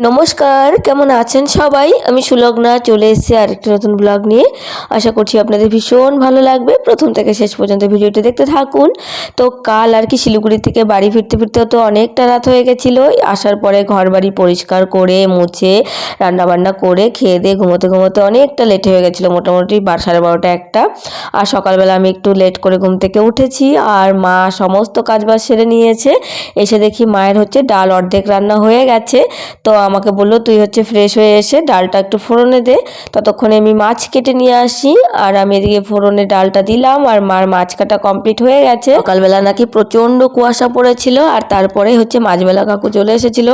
নমস্কার, কেমন আছেন সবাই? আমি সুলগ্না, চলে এসেছি আরেকটি নতুন ব্লগ নিয়ে। আশা করছি আপনাদের ভীষণ ভালো লাগবে। প্রথম থেকে শেষ পর্যন্ত ভিডিওটি দেখতে থাকুন। তো কাল আর কি শিলিগুড়ি থেকে বাড়ি ফিরতে ফিরতে তো অনেকটা রাত হয়ে গেছিল। আসার পরে ঘর বাড়ি পরিষ্কার করে, মুছে, রান্নাবান্না করে, খেয়ে দিয়ে ঘুমোতে ঘুমোতে অনেকটা লেট হয়ে গেছিল, মোটামুটি বার সাড়ে বারোটা একটা। আর সকালবেলা আমি একটু লেট করে ঘুম থেকে উঠেছি। আর মা সমস্ত কাজবাজ সেরে নিয়েছে। এসে দেখি মায়ের হচ্ছে ডাল অর্ধেক রান্না হয়ে গেছে। তো আমাকে বলল, তুই হচ্ছে ফ্রেশ হয়ে এসে ডালটা একটু ফোড়নে দে। ততক্ষণে আমি মাছ কেটে নিয়ে আসি আর আমি এদিকে ফোড়নে ডালটা দিলাম আর মার মাছ কাটা কমপ্লিট হয়ে গেছে। সকালবেলা নাকি প্রচণ্ড কুয়াশা পড়েছিল আর তারপরে হচ্ছে মাছবেলা কাকু চলে এসেছিল।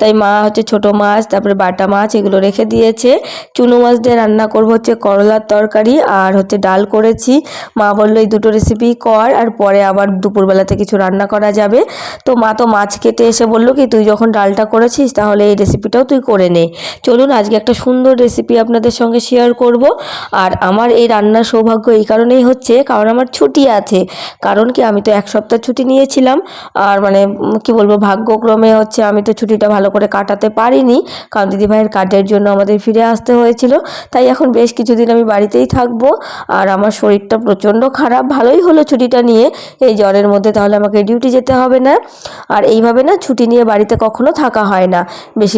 তাই মা হচ্ছে ছোট মাছ, তারপরে বাটা মাছ এগুলো রেখে দিয়েছে। চুনো মাছ দিয়ে রান্না করব হচ্ছে করলার তরকারি আর হচ্ছে ডাল করেছি। মা বলল, এই দুটো রেসিপি কর আর পরে আবার দুপুরবেলাতে কিছু রান্না করা যাবে। তো মা তো মাছ কেটে এসে বলল কি, তুই যখন ডালটা করেছিস তাহলে এই রেসিপিটাও তুই করে নে। চলুন আজকে একটা সুন্দর রেসিপি আপনাদের সঙ্গে শেয়ার করব। আর আমার এই রান্নার সৌভাগ্য এই কারণেই হচ্ছে, কারণ আমার ছুটি আছে। কারণ কি, আমি তো এক সপ্তাহ ছুটি নিয়েছিলাম। আর মানে কি বলব, ভাগ্যক্রমে হচ্ছে আমি তো ছুটিটা ভালো করে কাটাতে পারিনি। কারণ দিদিভাইয়ের কাজের জন্য আমাদের ফিরে আসতে হয়েছিল। তাই এখন বেশ কিছুদিন আমি বাড়িতেই থাকব। আর আমার শরীরটা প্রচণ্ড খারাপ। ভালোই হলো ছুটিটা নিয়ে। এই জ্বরের মধ্যে তাহলে আমাকে ডিউটি যেতে হবে না। আর এইভাবে না, ছুটি নিয়ে বাড়িতে কখনো থাকা হয় না।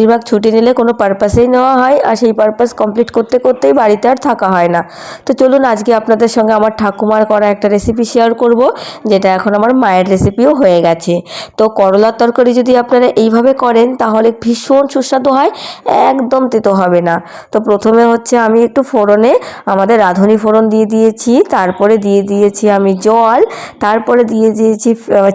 বেশিরভাগ ছুটি নিলে কোনো পারপাসেই নেওয়া হয় আর সেই পারপাস কমপ্লিট করতে করতেই বাড়িতে আর থাকা হয় না। তো চলুন আজকে আপনাদের সঙ্গে আমার ঠাকুমার করা একটা রেসিপি শেয়ার করব, যেটা এখন আমার মায়ের রেসিপিও হয়ে গেছে। তো করলার তরকারি যদি আপনারা এইভাবে করেন, তাহলে ভীষণ সুস্বাদু হয়, একদম তেতো হবে না। তো প্রথমে হচ্ছে আমি একটু ফোড়নে আমাদের রাঁধুনি ফোড়ন দিয়ে দিয়েছি, তারপরে দিয়ে দিয়েছি আমি জল, তারপরে দিয়ে দিয়েছি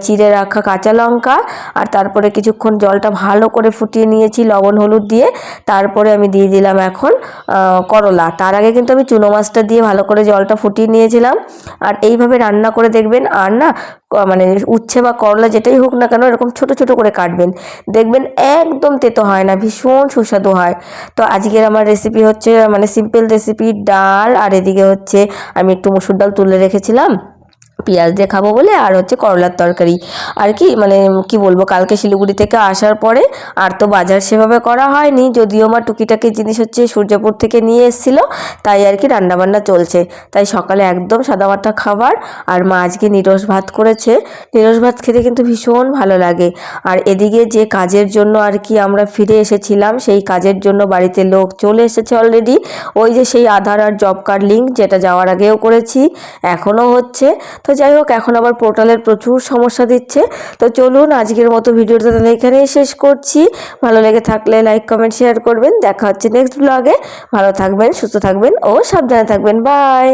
চিড়ে রাখা কাঁচা লঙ্কা, আর তারপরে কিছুক্ষণ জলটা ভালো করে ফুটিয়ে নিয়েছি লবণ হলুদ দিয়ে তারপরে আমি দিয়ে দিলাম এখন করলা। তার আগে কিন্তু আমি চুনো মাছটা দিয়ে ভালো করে জলটা ফুটিয়ে নিয়েছিলাম। আর এইভাবে রান্না করে দেখবেন আর না মানে উচ্ছে বা করলা যেটাই হোক না কেন এরকম ছোট ছোট করে কাটবেন। দেখবেন একদম তেতো হয় না, ভীষণ সুস্বাদু হয়। তো আজকের আমার রেসিপি হচ্ছে মানে সিম্পল রেসিপি ডাল, আর এদিকে হচ্ছে আমি একটু মুসুর ডাল তুলে রেখেছিলাম। পেঁয়াজ দিয়ে খাব বলে, আর হচ্ছে করলার তরকারি। আর কি মানে কি বলব, কালকে শিলিগুড়ি থেকে আসার পরে আর তো বাজার সেভাবে করা হয়নি, যদিও আমার টুকিটাকি জিনিস হচ্ছে সূর্যপুর থেকে নিয়ে এসেছিল, তাই আর কি রান্নাবান্না চলছে। তাই সকালে একদম সাদামাটা খাবার, আর মা আজকে নিরস ভাত করেছে। নিরস ভাত খেতে কিন্তু ভীষণ ভালো লাগে। আর এদিকে যে কাজের জন্য আর কি আমরা ফিরে এসেছিলাম, সেই কাজের জন্য বাড়িতে লোক চলে এসেছে অলরেডি ওই যে সেই আধার আর জব কার্ড লিঙ্ক যেটা যাওয়ার আগেও করেছি, এখনও হচ্ছে। তো যাই হোক, এখন আবার পোর্টালের প্রচুর সমস্যা দিচ্ছে। তো চলুন, আজকের মতো ভিডিওটা তাহলে এখানেই শেষ করছি। ভালো লেগে থাকলে লাইক কমেন্ট শেয়ার করবেন। দেখা হচ্ছে নেক্সট ব্লগে ভালো থাকবেন, সুস্থ থাকবেন ও সাবধানে থাকবেন। বাই